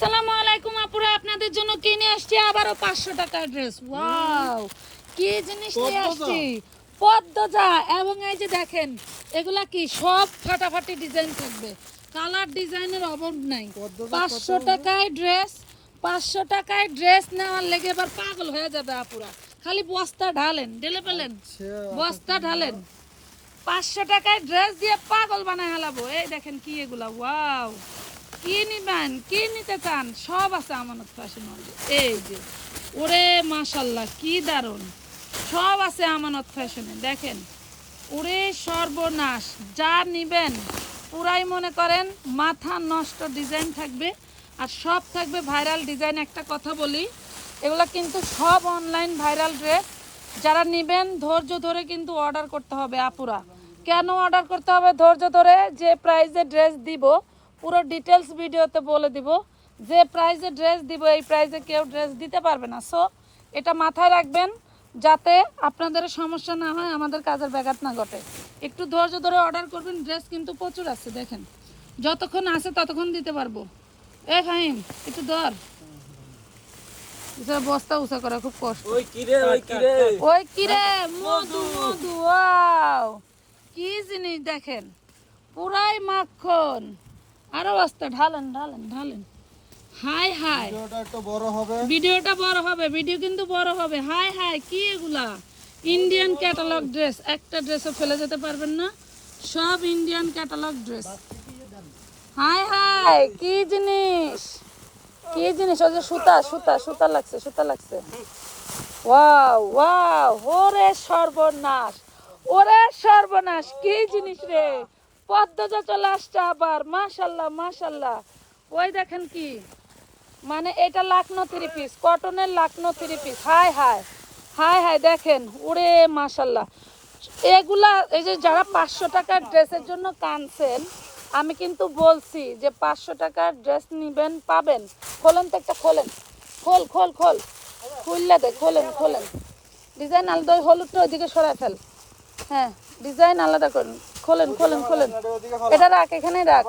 আসসালামু আলাইকুম আপুরা আপনাদের জন্য কিনে আসছি আবারও পাঁচশো টাকার ড্রেস ওয়াও কি জিনিস নিয়ে আসছি? পদ্মজা। এবং এই যে দেখেন এগুলা কি সব ফাটাফাটি ডিজাইন থাকবে। কালার ডিজাইনের অভাব নাই। পাঁচশো টাকায় ড্রেস পাঁচশো টাকায় ড্রেস নেওয়ার লেগে এবার পাগল হয়ে যাবে আপুরা। খালি বস্তা ঢালেন ঢেলে পেলেন বস্তা ঢালেন। পাঁচশো টাকায় ড্রেস দিয়ে পাগল বানায় হালাবো। এই দেখেন কি এগুলা। ওয়াও কি নিবেন কি নিতে চান, সব আছে আমানত ফ্যাশন এই যে, ওরে মাশাল্লাহ, কি দারুণ সব আছে আমানত ফ্যাশনে, দেখেন। ওরে সর্বনাশ, যা নিবেন, পুরাই মনে করেন মাথা নষ্ট ডিজাইন থাকবে। আর সব থাকবে ভাইরাল ডিজাইন, একটা কথা বলি, এগুলো কিন্তু সব অনলাইন ভাইরাল ড্রেস। যারা নিবেন, ধৈর্য ধরে কিন্তু অর্ডার করতে হবে আপুরা। কেন অর্ডার করতে হবে? ধৈর্য ধরে যে প্রাইসে ড্রেস দিব পুরো ডিটেলস ভিডিওতে বলে দিব। যে প্রাইজে ড্রেস দিব এই প্রাইজে কেউ ড্রেস দিতে পারবে না। সো এটা মাথায় রাখবেন যাতে আপনাদের সমস্যা না হয় আমাদের কাজের ব্যাঘাত না ঘটে। একটু ধৈর্য ধরে অর্ডার করবেন ড্রেস কিন্তু প্রচুর আছে দেখেন। যতক্ষণ আছে ততক্ষণ দিতে পারব। এ ফাহিম একটু ধর। বস্তা উষা করা খুব কষ্ট। ওই কিরে ওই কিরে ওই কিরে মধু কি জিনিস দেখেন? পুরাই মাখন। আরও বস্তা ঢালেন ঢালেন ঢালেন। High high. ভিডিওটা একটু বড় হবে। ভিডিওটা বড় হবে ভিডিও কিন্তু বড় হবে। হাই হাই কি এগুলা? ইন্ডিয়ান ক্যাটালগ ড্রেস একটা ড্রেসও ফেলে যেতে পারবেন না। সব ইন্ডিয়ান ক্যাটালগ ড্রেস হাই হাই কি জিনিস? কি জিনিস? ওই যে সুতা সুতা সুতা লাগছে সুতা লাগছে। ওয়াও ওয়াও ওরে সর্বনাশ ওরে সর্বনাশ কি জিনিস রে? পদ্মজা চলে আসছে আবার, মাশাল্লাহ মাশাল্লাহ। ওই দেখেন কি? মানে এটা লাকনো থ্রি পিস কটনের লাকনো থ্রি পিস হাই হাই হাই হাই দেখেন, ওরে, মাশাল্লাহ। এগুলা, এই যে যারা পাঁচশো টাকার ড্রেসের জন্য কানছেন, আমি কিন্তু বলছি যে পাঁচশো টাকার ড্রেস নিবেন, পাবেন। খোলেন তো একটা, খোলেন। খোল খোল খোল। খুললে দে, খোলেন খোলেন। ডিজাইন আলাদা হলুদটা ওইদিকে সরাই ফেল। হ্যাঁ ডিজাইন আলাদা করুন। খোলেন খোলেন খোলেন। এটা রাখ এখানেই রাখ।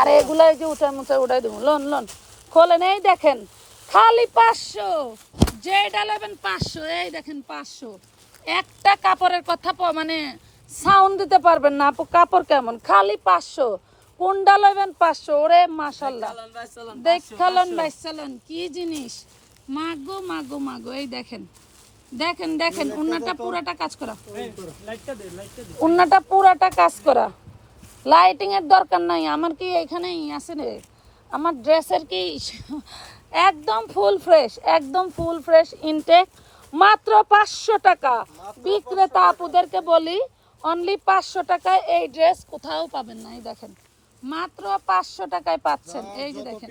আরে এগুলা যে উঠায় মুচায় উঠাই দেবো। Loan loan. খোলেন এই দেখেন খালি পাঁচশো। যেটা নেবেন পাঁচশো এই দেখেন পাঁচশো। একটা কাপড়ের কথা মানে সাউন্ড দিতে পারবেন না। আপু কাপড় কেমন? খালি পাঁচশো। কোনটা লইবেন পাঁচশো। ওরে মাশাল্লাহ। দেখালন বাইসালন কি জিনিস? মাগো মাগো মাগো এই দেখেন। দেখেন দেখেন উন্নাটা পুরাটা কাজ করা। উন্নাটা পুরাটা কাজ করা। লাইটিং এর দরকার নাই আমার কি এখানেই আছে রে? আমার ড্রেসের কি একদম ফুল ফ্রেশ একদম ফুল ফ্রেশ ইনটেক মাত্র পাঁচশো টাকা। বিক্রেতা আপুদেরকে বলি অনলি পাঁচশো টাকায় এই ড্রেস কোথাও পাবেন না এই দেখেন। মাত্র পাঁচশো টাকায় পাচ্ছেন। এই যে দেখেন।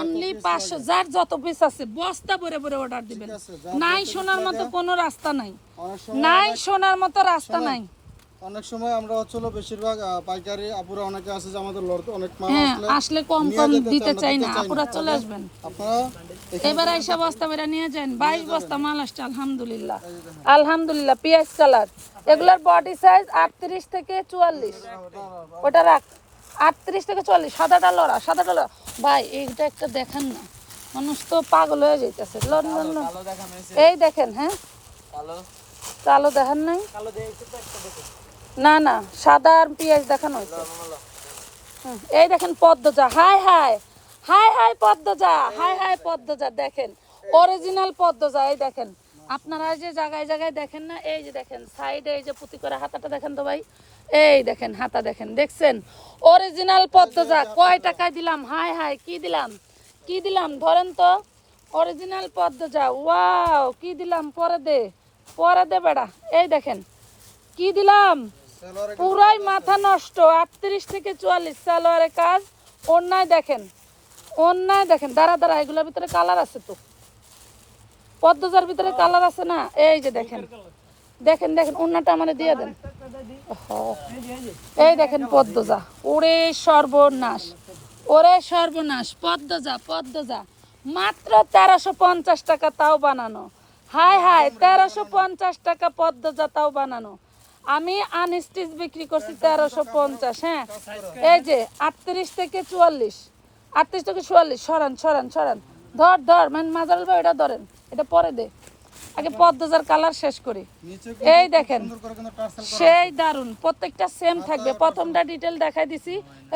অনলি পাঁচশো যার যত পিস আছে বস্তা ভরে ভরে অর্ডার দিবেন। নাই শোনার মতো কোনো রাস্তা নাই। নাই শোনার মতো রাস্তা নাই। অনেক সময় আমরা হচ্ছিল বেশিরভাগ পাইকারি আপুরা অনেকে আছে যে আমাদের লড়তে অনেক মাল হ্যাঁ আসলে আসলে কম কম দিতে চাই, না আপুরা চলে আসবেন। আপনারা এবার আইসা বস্তা বেরা নিয়ে যান। বাইশ বস্তা মাল আসছে আলহামদুলিল্লাহ। আলহামদুলিল্লাহ পিএস কালার। এগুলার বডি সাইজ আটত্রিশ থেকে চুয়াল্লিশ। ওটা রাখ আটত্রিশ থেকে চুয়াল্লিশ সাদাটা লড়া সাদাটা লড়া। ভাই এইটা একটা দেখেন না। মানুষ তো পাগল হয়ে যাইতেছে। এই দেখেন হ্যাঁ? কালো। দেখেন নাই? না না সাদা আর পেঁয়াজ দেখানো হয়েছে। এই দেখেন পদ্মজা। হাই হাই হাই হাই পদ্মজা হাই হাই পদ্মজা দেখেন। অরিজিনাল পদ্মজা এই দেখেন। আপনারা যে জায়গায় জায়গায় দেখেন না এই যে দেখেন সাইডে এই যে পুঁতি করে হাতাটা দেখেন তো ভাই। এই দেখেন, হাতা দেখেন, দেখছেন? অরিজিনাল পদ্মজা কয় টাকায় দিলাম? হাই হাই কি দিলাম? কি দিলাম? ধরেন তো অরিজিনাল পদ্মজা ওয়াও, কি দিলাম? পরে দে পরে দে বেড়া। এই দেখেন, কি দিলাম? পুরাই মাথা নষ্ট, আটত্রিশ থেকে চুয়াল্লিশ, সালোয়ারের কাজ, অন্যায় দেখেন অন্যায় দেখেন। দাঁড়া দাঁড়া, এগুলোর ভিতরে কালার আছে তো। পদ্মজার ভিতরে কালার আছে না? এই যে দেখেন দেখেন দেখেন, অন্যটা আমার দিয়ে দেন। এই দেখেন পদ্মজা। ওরে সর্বনাশ। ওরে সর্বনাশ। পদ্মজা পদ্মজা। মাত্র তেরোশো পঞ্চাশ টাকা তাও বানানো। হাই হাই তেরোশো পঞ্চাশ টাকা পদ্মজা তাও বানানো। আমি আনস্টিচ বিক্রি করছি তেরোশো পঞ্চাশ হ্যাঁ। এই যে আটত্রিশ থেকে চুয়াল্লিশ। আটত্রিশ থেকে চুয়াল্লিশ। সরান সরান সরান। ধর ধর মানে মাজার ভাই এটা ধরেন। এটা পরে দে। আগে পদ্মজার কালার শেষ করি। এই দেখেন সেই দারুণ প্রত্যেকটা সেম থাকবে। প্রথমটা ডিটেল দেখাই দিছি।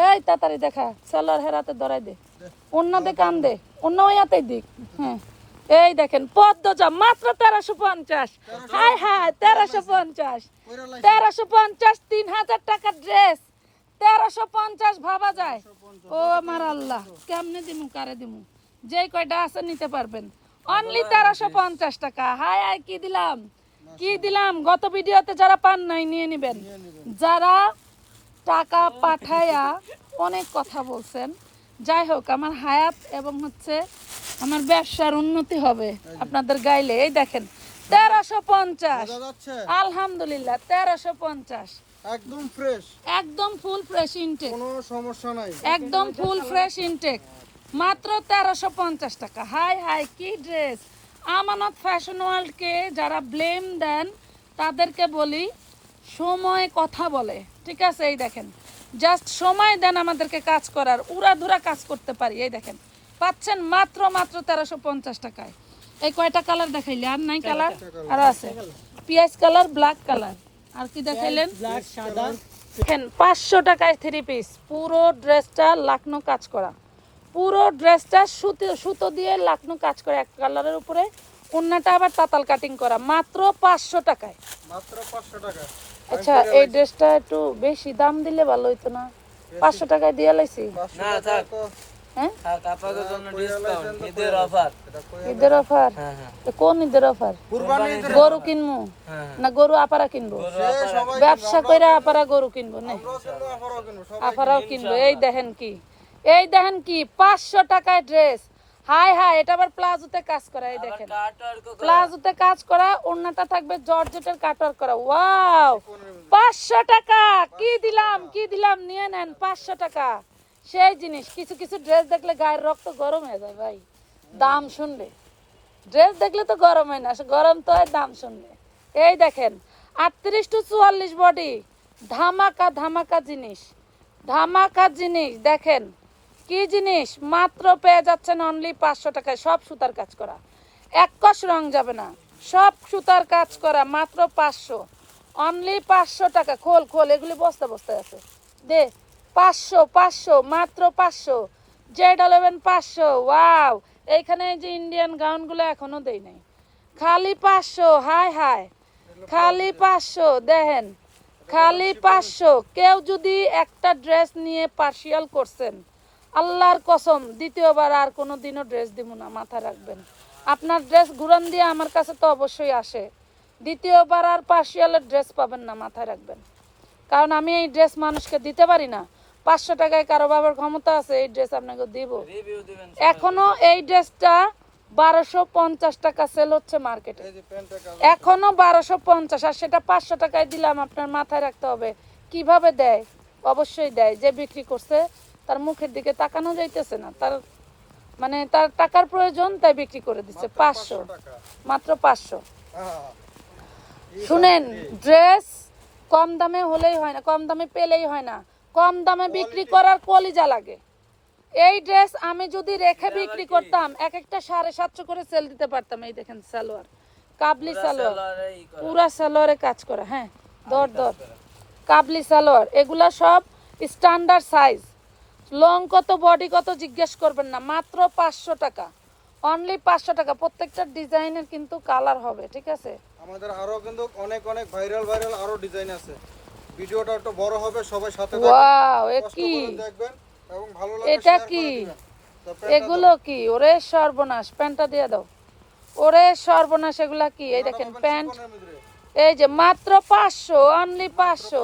এই তাড়াতাড়ি দেখা সেলার হেরাতে ধরাই দে। অন্য দে কান দে অন্য ওই হাতে দিক। হ্যাঁ। এই দেখেন পদ্মজা মাত্র তেরোশো পঞ্চাশ। হাই হাই তেরোশো পঞ্চাশ। তেরোশো পঞ্চাশ তিন হাজার টাকার ড্রেস তেরোশো পঞ্চাশ ভাবা যায়। ও আমার আল্লাহ কেমনে দিমু কারে দিমু? যেই কয়টা আছে নিতে পারবেন। অনলি তেরোশো পঞ্চাশ টাকা। হাই হাই কি দিলাম? কি দিলাম? গত ভিডিওতে যারা পান নাই নিয়ে নিবেন। যারা টাকা পাঠায়া অনেক কথা বলছেন যাই হোক আমার হায়াত এবং হচ্ছে আমার ব্যবসার উন্নতি হবে আপনাদের গাইলে। এই দেখেন তেরোশো পঞ্চাশ। আলহামদুলিল্লাহ তেরোশো পঞ্চাশ। একদম ফ্রেশ একদম ফুল ফ্রেশ ইনটেক কোনো সমস্যা নাই। একদম ফুল ফ্রেশ ইনটেক মাত্র তেরোশো পঞ্চাশ টাকা। হাই হাই কি ড্রেস আমানত ফ্যাশন ওয়ার্ল্ডকে যারা ব্লেম দেন তাদেরকে বলি সময় কথা বলে। ঠিক আছে? এই দেখেন জাস্ট সময় দেন আমাদেরকে কাজ করার উড়াধুরা কাজ করতে পারি। এই দেখেন পাচ্ছেন মাত্র মাত্র তেরোশো পঞ্চাশ টাকায়। এই কয়টা কালার দেখাইলে? আর নাই কালার আর আছে। পিঁয়াজ কালার ব্ল্যাক কালার আর কি দেখাইলেন? দেখেন পাঁচশো টাকায় থ্রি পিস পুরো ড্রেসটা লাকনো কাজ করা। পুরো ড্রেসটা সুতো সুতো দিয়ে লাকনো কাজ করে এক কালারের উপরে। অন্যটা আবার তাতাল কাটিং করা মাত্র পাঁচশো টাকায়। মাত্র পাঁচশো টাকা। আচ্ছা এই ড্রেসটা একটু বেশি দাম দিলে ভালো হইতো না? পাঁচশো টাকায় দিয়ে লাইছি? হ্যাঁ? ঈদের অফার হ্যাঁ হ্যাঁ। কোন ঈদের অফার গরু কিনবো? হ্যাঁ না গরু আপারা কিনবো? ব্যবসা করে আপারা গরু কিনবো না? আপারাও কিনবো। এই দেখেন কি। এই দেখেন কি পাঁচশো টাকায় ড্রেস হাই হাই এটা আবার প্লাজোতে কাজ করা এই দেখেন। প্লাজোতে কাজ করা ওড়নাটা থাকবে জর্জেটের কাটওয়ার করা। ওয়াও! পাঁচশো টাকা! কি দিলাম কি দিলাম? নিয়ে নেন পাঁচশো টাকা। সেই জিনিস কিছু কিছু ড্রেস দেখলে গায়ের রক্ত গরম হয়ে যায় ভাই। দাম শুনলে ড্রেস দেখলে তো গরম হয় না গরম তো দাম শুনলে এই দেখেন আটত্রিশ টু চুয়াল্লিশ বডি ধামাকা ধামাকা জিনিস। ধামাকা জিনিস দেখেন। কি জিনিস? মাত্র পেয়ে যাচ্ছেন অনলি পাঁচশো টাকায়। সব সুতার কাজ করা। এক কষ রং যাবে না। সব সুতার কাজ করা, মাত্র পাঁচশো। অনলি পাঁচশো টাকা। খোল খোল, এগুলি বস্তা, বস্তায় আছে। দে, পাঁচশো পাঁচশো, মাত্র পাঁচশো। জেড ইলেভেন পাঁচশো। ওয়াও এইখানে এই যে ইন্ডিয়ান গাউনগুলো এখনও দেই নাই। খালি পাঁচশো। হাই হাই খালি পাঁচশো। দেখেন, খালি পাঁচশো। কেউ যদি একটা ড্রেস নিয়ে পার্সিয়াল করছেন আল্লাহর কসম দ্বিতীয়বার আর কোনো দিনও ড্রেস দিব না মাথায় রাখবেন। আপনার ড্রেস ঘুরান দিয়ে আমার কাছে তো অবশ্যই আসে। দ্বিতীয়বার আর পার্সিয়ালের ড্রেস পাবেন না মাথায় রাখবেন। কারণ আমি এই ড্রেস মানুষকে দিতে পারি না। পাঁচশো টাকায় কারও বাবার ক্ষমতা আছে এই ড্রেস আপনাকে দিব। এখনও এই ড্রেসটা বারোশো পঞ্চাশ টাকা সেল হচ্ছে মার্কেটে এখনও বারোশো পঞ্চাশ আর সেটা পাঁচশো টাকায় দিলাম আপনার মাথায় রাখতে হবে। কীভাবে দেয়? অবশ্যই দেয়। যে বিক্রি করছে তার মুখের দিকে তাকানো যাইতেছে না। তার মানে তার টাকার প্রয়োজন তাই বিক্রি করে দিচ্ছে। পাঁচশো মাত্র পাঁচশো। হ্যাঁ শুনেন ড্রেস কম দামে হলেই হয় না কম দামে পেলেই হয় না। কম দামে বিক্রি করার কলিজা লাগে। এই ড্রেস আমি যদি রেখে বিক্রি করতাম এক একটা সাড়ে সাতশো করে সেল দিতে পারতাম। এই দেখেন সালোয়ার। কাবলি সালোয়ার। পুরা সালোয়ারে কাজ করা হ্যাঁ। দর দর। কাবলি সালোয়ার এগুলা সব স্ট্যান্ডার্ড সাইজ লং কত বডি কত জিজ্ঞেস করবেন না মাত্র পাঁচশো টাকা। অনলি পাঁচশো টাকা। প্রত্যেকটা ডিজাইনের কিন্তু কালার হবে ঠিক আছে? আমাদের আরও কিন্তু অনেক অনেক ভাইরাল ভাইরাল আরও ডিজাইন আছে। ভিডিওটা একটু বড় হবে সবাই সাথে ওয়াও এ কি? দেখবেন এবং ভালো লাগলে এটা কি? এগুলো কি? ওরে সর্বনাশ প্যান্টটা দিয়ে দাও। ওরে সর্বনাশ এগুলা কি? এই দেখেন প্যান্ট। এই যে মাত্র পাঁচশো অনলি পাঁচশো।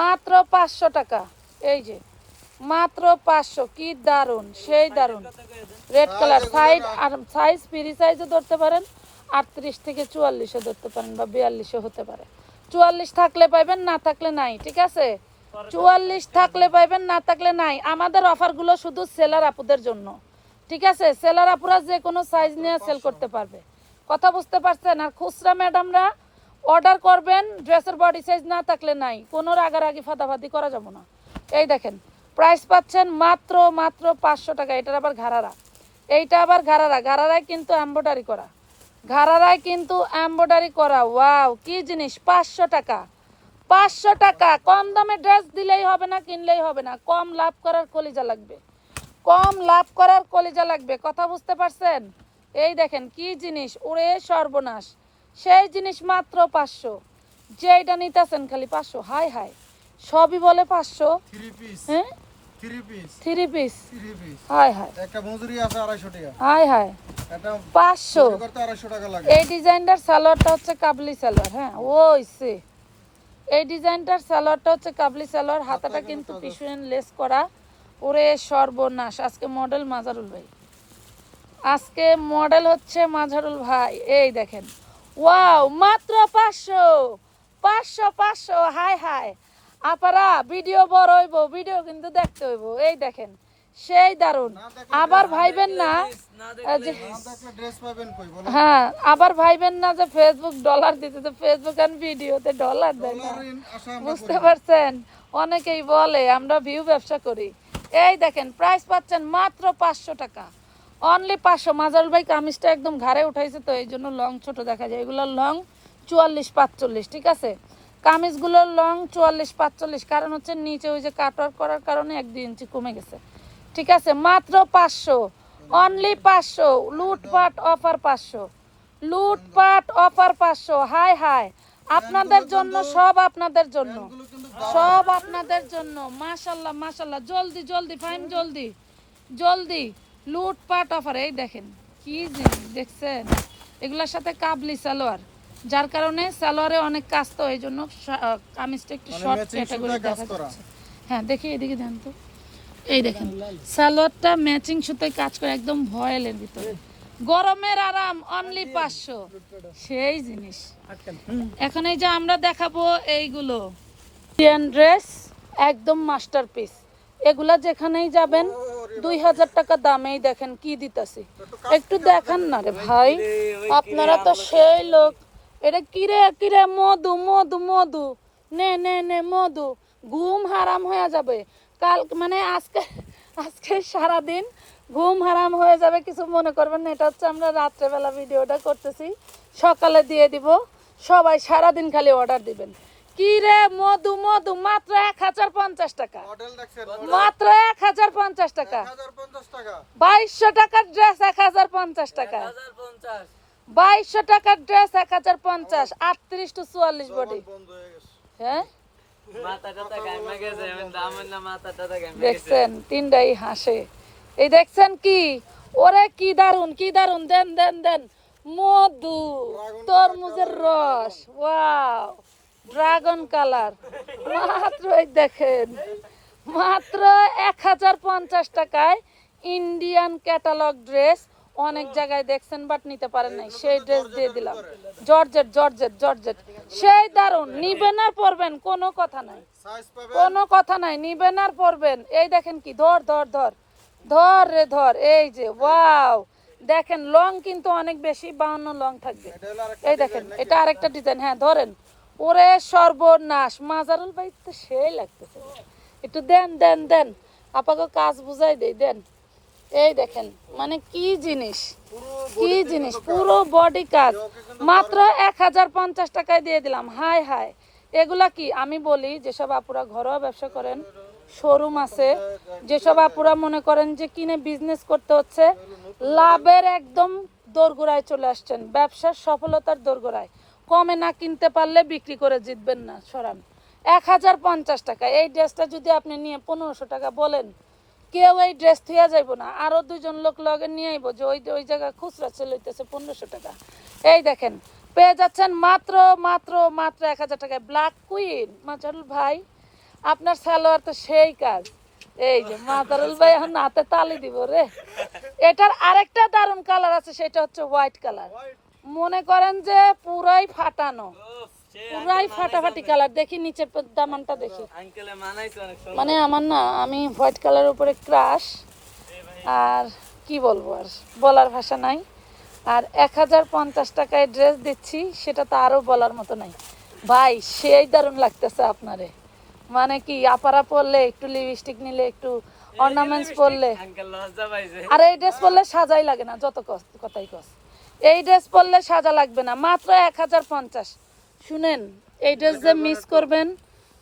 মাত্র পাঁচশো টাকা। এই যে মাত্র পাঁচশো। কি দারুণ সেই দারুণ রেড কালার সাইড আর সাইজ ফ্রি সাইজও ধরতে পারেন, আটত্রিশ থেকে চুয়াল্লিশও ধরতে পারেন বা বিয়াল্লিশও হতে পারে। চুয়াল্লিশ থাকলে পাইবেন, না থাকলে নাই, ঠিক আছে? চুয়াল্লিশ থাকলে পাইবেন, না থাকলে নাই। আমাদের অফারগুলো শুধু সেলার আপুদের জন্য, ঠিক আছে? সেলার আপুরা যে কোনো সাইজ নিয়ে সেল করতে পারবে। কথা বুঝতে পারছেন? আর খুচরা ম্যাডামরা অর্ডার করবেন ড্রেসের বডি সাইজ না থাকলে নাই, কোনো রাগারাগি ফাদাফাদি করা যাবে না। এই দেখেন প্রাইস পাচ্ছেন মাত্র মাত্র পাঁচশো টাকা। এটার আবার ঘাড়ারা। এইটা আবার ঘাড়ারা। ঘাড়ারায় কিন্তু এম্ব্রয়ডারি করা। ঘাড়ারায় কিন্তু এম্ব্রয়ডারি করা। ওয়াও কি জিনিস? পাঁচশো টাকা। পাঁচশো টাকা। কম দামে ড্রেস দিলেই হবে না, কিনলেই হবে না। কম লাভ করার কলিজা লাগবে। কম লাভ করার কলিজা লাগবে। কথা বুঝতে পারছেন? এই দেখেন কি জিনিস? ওরে সর্বনাশ। সেই জিনিস মাত্র পাঁচশো। যেইটা নিতেছেন খালি পাঁচশো। হাই হাই সবই বলে পাঁচশো। পিস হ্যাঁ? Three piece three piece three piece high হাই একটা মজুরি আছে আড়াইশো টাকা। হাই হাই পাঁচশো। এই ডিজাইনটার সালোয়ারটা হচ্ছে কাবলি সালোয়ার হ্যাঁ? ওই সে। এই ডিজাইনটার সালোয়ারটা হচ্ছে কাবলি সালোয়ার। হাতাটা কিন্তু পিছুয়েন লেস করা। ওরে সর্বনাশ। আজকে মডেল মাজারুল ভাই। আজকে মডেল হচ্ছে মাঝারুল ভাই। এই দেখেন। ওয়াও মাত্র পাঁচশো। পাঁচশো পাঁচশো। হাই হাই আপারা ভিডিও বড় হইব ভিডিও কিন্তু দেখতে হইব। এই দেখেন সেই দারুণ আবার ভাইবেন না হ্যাঁ আবার ভাইবেন না যে ফেসবুক ডলার দিতে তো ফেসবুক আর ভিডিওতে ডলার দেয় না। বুঝতে পারছেন? অনেকেই বলে আমরা ভিউ ব্যবসা করি। এই দেখেন প্রাইস পাচ্ছেন মাত্র পাঁচশো টাকা। অনলি পাঁচশো। মাজারুল ভাই কামিজটা একদম ঘাড়ে উঠাইছে তো এই জন্য লং ছোট দেখা যায়। এগুলো লং চুয়াল্লিশ পাঁচচল্লিশ ঠিক আছে? কামিজগুলোর লং চুয়াল্লিশ, পাঁচচল্লিশ, কারণ হচ্ছে নিচে ওই যে কাটওয়ার্ক করার কারণে এক দুই ইঞ্চি কমে গেছে। ঠিক আছে, মাত্র পাঁচশো অনলি পাঁচশো, লুটপাট অফার পাঁচশো, লুটপাট অফার পাঁচশো, হাই হাই, আপনাদের জন্য, সব আপনাদের জন্য, সব আপনাদের জন্য, মাশাল্লাহ মাশাল্লাহ, জলদি জলদি ফাইন জলদি জলদি, লুটপাট অফার এই দেখেন, কি জিনিস দেখছেন? এগুলোর সাথে কাবলি সালোয়ার। যার কারণে সালোয়ারে অনেক কাজ তো এই জন্য কামিজটা একটু মানে শর্ট matching ক্যাটাগরি দেখা যাচ্ছে। হ্যাঁ দেখি এদিকে দেন তো। এই দেখেন সালোয়ারটা ম্যাচিং সুতোয় কাজ করে একদম ভয়েলের ভিতরে। গরমের আরাম অনলি পাঁচশো। সেই জিনিস। এখন এই যে আমরা দেখাবো এইগুলো। ইন্ডিয়ান ড্রেস একদম মাস্টারপিস এগুলা যেখানেই যাবেন দুই হাজার টাকা দামেই দেখেন কি দিতেছি। একটু দেখান না রে ভাই। আপনারা তো সেই লোক। এটা কিরে কিরে মধু মধু মধু নে নে নে মধু ঘুম হারাম হয়ে যাবে। কাল মানে আজকে আজকে সারাদিন ঘুম হারাম হয়ে যাবে কিছু মনে করবেন না। এটা হচ্ছে আমরা রাত্রেবেলা ভিডিওটা করতেছি। সকালে দিয়ে দিব। সবাই সারাদিন খালি অর্ডার দিবেন। কি রে মধু মধু মাত্র এক হাজার পঞ্চাশ টাকা। মাত্র এক হাজার পঞ্চাশ টাকা। বাইশশো টাকার ড্রেস এক হাজার পঞ্চাশ টাকা। পঞ্চাশ। বাইশশো টাকার ড্রেস এক হাজার পঞ্চাশ আটত্রিশ টু চুয়াল্লিশ বডি বন্ধ হয়ে হ্যাঁ? দেখছেন তিনটাই হাসে। এই দেখছেন কি? ওরে কি দারুণ কি দারুণ দেন দেন দেন। মধু তরমুজের রস ওয়াও। Dragon colour. মাত্র এই দেখেন মাত্র এক হাজার পঞ্চাশ টাকায় ইন্ডিয়ান ক্যাটালগ ড্রেস অনেক জায়গায় দেখছেন বাট নিতে পারেন নাই। সেই ড্রেস দিয়ে দিলাম। Georgette georgette georgette. সেই দারুণ নিবেন আর পরবেন, কোনো কথা নাই। কোনো কথা নাই। নিবেন আর পরবেন। এই দেখেন কি, ধর ধর ধর। ধর রে, ধর। এই যে ওয়াও দেখেন লং কিন্তু অনেক বেশি বাউন্ন লং থাকবে। এই দেখেন, এটা আরেকটা ডিজাইন হ্যাঁ ধরেন। ওরে সর্বনাশ। মাজারুল ভাই তো সেই লাগতেছে। একটু দেন দেন দেন। আপাকে কাজ বুঝাই দেই, দেন। এই দেখেন মানে কি জিনিস? কি জিনিস? পুরো বডি কাজ। মাত্র এক হাজার পঞ্চাশ টাকায় দিয়ে দিলাম। হাই হাই এগুলা কি? আমি বলি যেসব আপুরা ঘরোয়া ব্যবসা করেন শোরুম আছে যেসব আপুরা মনে করেন যে কিনে বিজনেস করতে হচ্ছে লাভের একদম দোরগোড়ায় চলে আসছেন। ব্যবসার সফলতার দোরগোড়ায়। কমে না কিনতে পারলে বিক্রি করে জিতবেন না সরান। এক হাজার পঞ্চাশ টাকা। এই ড্রেসটা যদি আপনি নিয়ে পনেরোশো টাকা বলেন কেউ এই ড্রেস থুয়া যাইব না। আরও দুজন লোক লগে নিয়ে আইব যে ওই ওই জায়গায় খুচরা চলে হইতেছে পনেরোশো টাকা। এই দেখেন, পেয়ে যাচ্ছেন মাত্র মাত্র মাত্র এক হাজার টাকায়। ব্ল্যাক কুইন মাজারুল ভাই, আপনার সালোয়ার তো সেই কাজ। এই যে মাজারুল ভাই এখন হাতে তালি দিব রে। এটার আরেকটা দারুণ কালার আছে, সেটা হচ্ছে হোয়াইট কালার মনে করেন যে পুরাই ফাটানো। পুরাই ফাটাফাটি কালার। দেখি নিচের দামানটা দেখি। মানে আমার না আমি হোয়াইট কালারের উপরে ক্রাশ। আর কি বলব আর বলার ভাষা নাই। আর এক হাজার পঞ্চাশ টাকায় ড্রেস দিচ্ছি সেটা তো আরও বলার মতো নাই। ভাই সেই দারুণ লাগতেছে আপনারে। মানে কি আপারা পরলে একটু লিপস্টিক নিলে একটু অর্নামেন্টস পরলে। আর এই ড্রেস পরলে সাজাই লাগে না যত কথাই কস। এই ড্রেস পরলে সাজা লাগবে না মাত্র এক হাজার পঞ্চাশ। শুনেন এই ড্রেস যে মিস করবেন,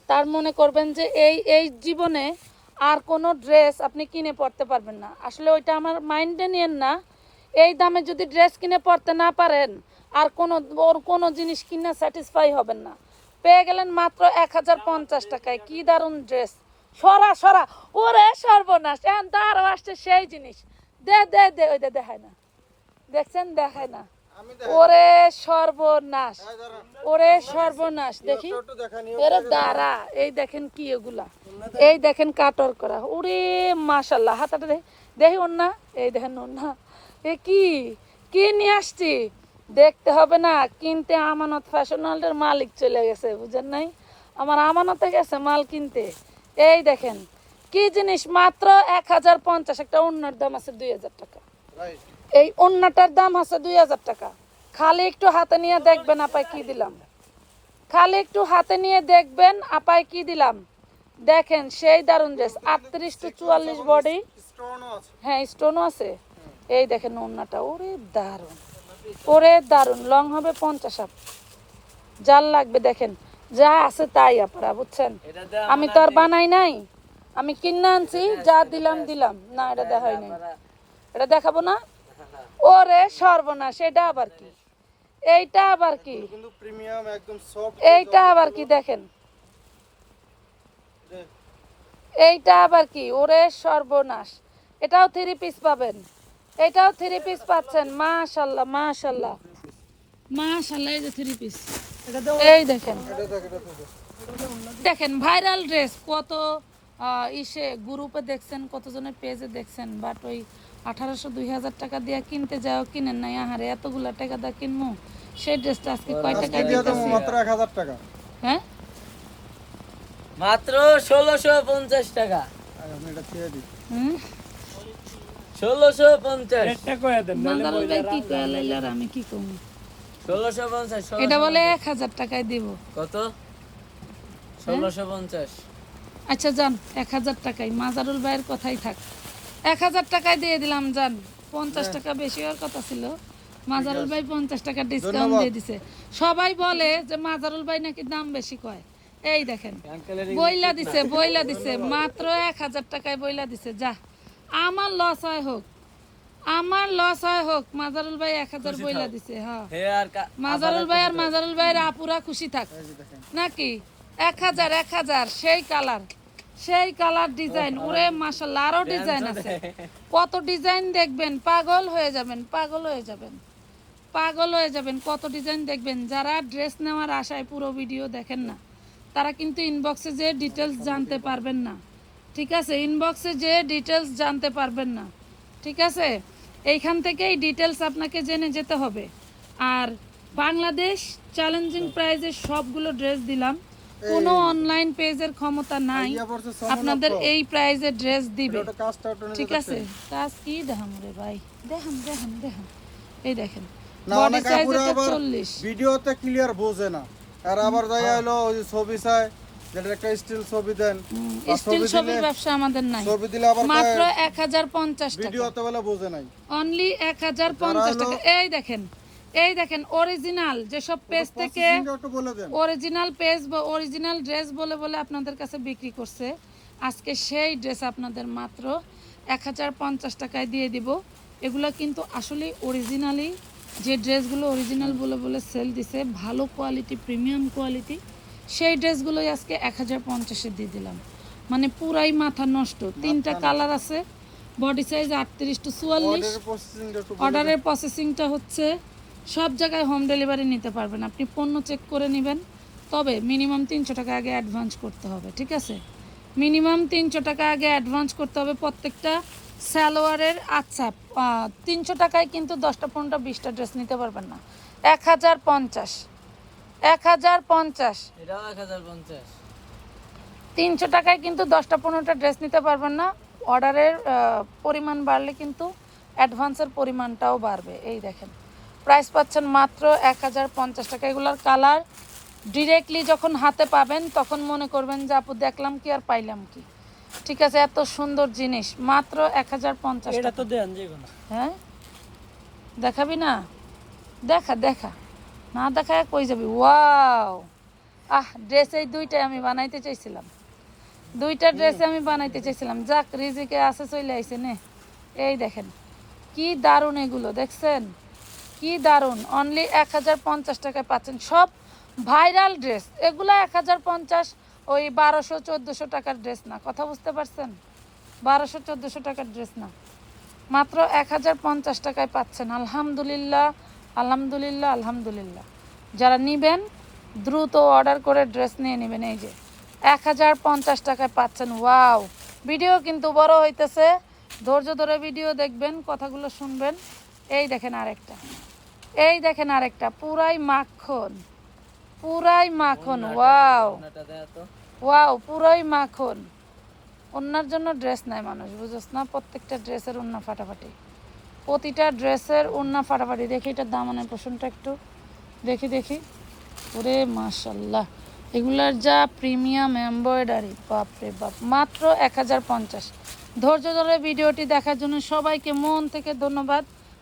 তার মনে করবেন যে এই এই জীবনে আর কোনো ড্রেস আপনি কিনে পড়তে পারবেন না। আসলে ওইটা আমার মাইন্ডে নিয়েন না। এই দামে যদি ড্রেস কিনে পড়তে না পারেন, আর কোনো, ওর কোনো জিনিস কিনে স্যাটিসফাই হবেন না। পেয়ে গেলেন মাত্র এক হাজার পঞ্চাশ টাকায়। কি দারুণ ড্রেস সরা সরা। ওরে সর্বনাশ। এখন দাঁড়ো আসছে সেই জিনিস। দে দে দে। ওই দে, দেখায় না। দেখছেন? দেখায় না। ওরে সর্বনাশ। ওরে সর্বনাশ। দেখি। দেখানি দাঁড়া। এই দেখেন কি এগুলা। এই দেখেন কাটর করা। ওরে মাশাল্লাহ হাতাটা দেখি দেখি ওন্না এই দেখেন ওন্না এ কি? কি নিয়ে আসছি? দেখতে হবে না। কিনতে আমানত ফ্যাশন ওয়ার্ল্ডের মালিক চলে গেছে বুঝেন নাই? আমার আমানতে গেছে মাল কিনতে। এই দেখেন। কি জিনিস? মাত্র এক হাজার পঞ্চাশ। একটা অন্যর দাম আছে দুই হাজার টাকা। এই অন্যটার দাম আছে দুই হাজার টাকা। খালি একটু হাতে নিয়ে দেখবেন আপায় কি দিলাম। খালি একটু হাতে নিয়ে দেখবেন আপায় কি দিলাম। দেখেন সেই দারুণ ড্রেস আটত্রিশ টু চুয়াল্লিশ বডি হ্যাঁ স্টোনও আছে। এই দেখেন ওন্নাটা ওরে দারুণ। ওরে দারুণ লং হবে পঞ্চাশ আপ যার লাগবে দেখেন যা আছে তাই আপনারা বুঝছেন? আমি তো আর বানাই নাই। আমি কিনে আনছি যা দিলাম দিলাম। না এটা দেখাই নাই। এটা দেখাবো না? ওরে সর্বনাশ এটা আবার কি? এইটা আবার কি? কিন্তু প্রিমিয়াম একদম সফট এইটা আবার কি দেখেন? এইটা আবার কি? ওরে সর্বনাশ। এটাও থ্রি পিস পাবেন। এটাও থ্রি পিস পাচ্ছেন। মাশাল্লাহ মাশাল্লাহ। মাশাল্লাহ এই যে থ্রি পিস এই দেখেন। দেখেন ভাইরাল ড্রেস কত ইসে গ্রুপে দেখছেন কতজনের পেজে দেখছেন বাট ওই আঠারোশো দুই হাজার টাকা দিয়ে কিনতে যাও কিনেন নাই আহারে এতগুলা টাকা দিয়ে কিনবো সেই ড্রেসটা আজকে কয় দেবো দিতেছি? মাত্র এক হাজার টাকা। হ্যাঁ? মাত্র ষোলোশো পঞ্চাশ টাকা। আমি এটা ছেড়ে দিই। হুম? ষোলোশো পঞ্চাশ। মাদারুল ভাই কি কয় লাইলা আর আমি কি কমু? ষোলোশো ষোলো- এটা বলে এক হাজার টাকায় দিব। কত? ষোলোশো পঞ্চাশ। আচ্ছা যান এক হাজার টাকায়। মাজারুল ভাইয়ের কথাই থাক। এক হাজার টাকায় দিয়ে দিলাম যান পঞ্চাশ টাকা বেশি হওয়ার কথা ছিল। মাজারুল ভাই পঞ্চাশ টাকা ডিসকাউন্ট দিয়ে দিছে। সবাই বলে যে মাজারুল ভাই নাকি দাম বেশি কয়। এই দেখেন বইলা দিছে বইলা দিছে মাত্র এক হাজার টাকায় বইলা দিছে। যা আমার লস হয় হোক আমার লস হয় হোক মাজারুল ভাই এক হাজার বইলা দিছে হ্যাঁ। মাজারুল ভাই আর মাজারুল ভাইয়ের আপুরা খুশি থাক। নাকি? এক হাজার এক হাজার সেই কালার। সেই কালার ডিজাইন ওরে মাসাল্লাহ আরও ডিজাইন আছে। কত ডিজাইন দেখবেন পাগল হয়ে যাবেন পাগল হয়ে যাবেন পাগল হয়ে যাবেন কত ডিজাইন দেখবেন। যারা ড্রেস নেওয়ার আশায় পুরো ভিডিও দেখেন না তারা কিন্তু ইনবক্সে যে ডিটেলস জানতে পারবেন না। ঠিক আছে? ইনবক্সে যে ডিটেলস জানতে পারবেন না। ঠিক আছে? এইখান থেকেই ডিটেলস আপনাকে জেনে যেতে হবে। আর বাংলাদেশ চ্যালেঞ্জিং প্রাইজের সবগুলো ড্রেস দিলাম। কোনো অনলাইন পেজের ক্ষমতা নাই। আপনাদের এই প্রাইজে ড্রেস দিবে। ঠিক আছে? কাজ কি দেখাম রে ভাই? দেখাম দেখাম দেখাম। এই দেখেন বডি সাইজ ভিডিওতে ক্লিয়ার বোঝে না। আর আবার যাই হলো ওই ছবি চায় যেটা একটা স্টিল ছবি দেন। স্টিল ছবির ব্যবসা আমাদের নাই। ছবি দিলে আবার মাত্র এক হাজার পঞ্চাশ টাকা। ভিডিওতে বলে বোঝে নাই। অনলি এক হাজার পঞ্চাশ টাকা। এই দেখেন এই দেখেন অরিজিনাল যেসব পেজ থেকে অরিজিনাল পেজ বা অরিজিনাল ড্রেস বলে বলে আপনাদের কাছে বিক্রি করছে। আজকে সেই ড্রেস আপনাদের মাত্র এক হাজার পঞ্চাশ টাকায় দিয়ে দিব। এগুলো কিন্তু আসলে অরিজিনালি যে ড্রেসগুলো অরিজিনাল বলে বলে সেল দিছে ভালো কোয়ালিটি প্রিমিয়াম কোয়ালিটি সেই ড্রেসগুলোই আজকে এক হাজার পঞ্চাশে দিয়ে দিলাম। মানে পুরাই মাথা নষ্ট। তিনটা কালার আছে। বডি সাইজ আটত্রিশ টু চুয়াল্লিশ। অর্ডারের প্রসেসিংটা হচ্ছে সব জায়গায় হোম ডেলিভারি নিতে পারবেন। আপনি পণ্য চেক করে নেবেন। তবে মিনিমাম তিনশো টাকা আগে অ্যাডভান্স করতে হবে ঠিক আছে? মিনিমাম তিনশো টাকা আগে অ্যাডভান্স করতে হবে প্রত্যেকটা সালোয়ারের আচ্ছা তিনশো টাকায় কিন্তু দশটা পনেরোটা বিশটা ড্রেস নিতে পারবেন না। এক হাজার পঞ্চাশ। এক হাজার পঞ্চাশ। তিনশো টাকায় কিন্তু দশটা পনেরোটা ড্রেস নিতে পারবেন না। অর্ডারের পরিমাণ বাড়লে কিন্তু অ্যাডভান্সের পরিমাণটাও বাড়বে। এই দেখেন। প্রাইস পাচ্ছেন মাত্র এক হাজার পঞ্চাশ টাকা। এগুলোর কালার ডিরেক্টলি যখন হাতে পাবেন তখন মনে করবেন যে আপু দেখলাম কি আর পাইলাম কি? ঠিক আছে এত সুন্দর জিনিস মাত্র এক হাজার পঞ্চাশ এটা তো দেন হ্যাঁ? দেখাবি না? দেখা দেখা। না দেখায় কই যাবি? ওয়াও! আহ ড্রেস এই দুইটাই আমি বানাইতে চাইছিলাম। দুইটা ড্রেসে আমি বানাইতে চাইছিলাম। যাক রিজিকে আসে চলে আইছে নে। এই দেখেন কি দারুণ এগুলো দেখছেন? কি দারুণ। অনলি এক হাজার পঞ্চাশ টাকায় পাচ্ছেন সব ভাইরাল ড্রেস। এগুলো এক হাজার পঞ্চাশ, ওই বারোশো, চোদ্দোশো টাকার ড্রেস না। কথা বুঝতে পারছেন? বারোশো, চোদ্দোশো টাকার ড্রেস না। মাত্র এক হাজার পঞ্চাশ টাকায় পাচ্ছেন। আলহামদুলিল্লাহ আলহামদুলিল্লাহ আলহামদুলিল্লাহ। যারা নিবেন, দ্রুত অর্ডার করে ড্রেস নিয়ে নেবেন। এই যে, এক হাজার পঞ্চাশ টাকায় পাচ্ছেন। ওয়াও! ভিডিও কিন্তু বড় হইতেছে। ধৈর্য ধরে ভিডিও দেখবেন, কথাগুলো শুনবেন। এই দেখেন আরেকটা। এই দেখেন আরেকটা, পুরাই মাখন পুরাই মাখন, ওয়াও। ওয়াও, পুরাই মাখন। ওনার জন্য ড্রেস নেয় মানুষ বুঝছ না? প্রত্যেকটা ড্রেসের উন্না ফাটাফাটি। প্রতিটা ড্রেসের উন্না ফাটাফাটি। দেখি এটার দামানের পোষণটা একটু। দেখি দেখি। ওরে মাশাল্লাহ। এগুলার যা প্রিমিয়াম এমব্রয়ডারি বাপরে বাপ। মাত্র এক হাজার পঞ্চাশ। ধৈর্য ধরে ভিডিওটি দেখার জন্য সবাইকে মন থেকে ধন্যবাদ।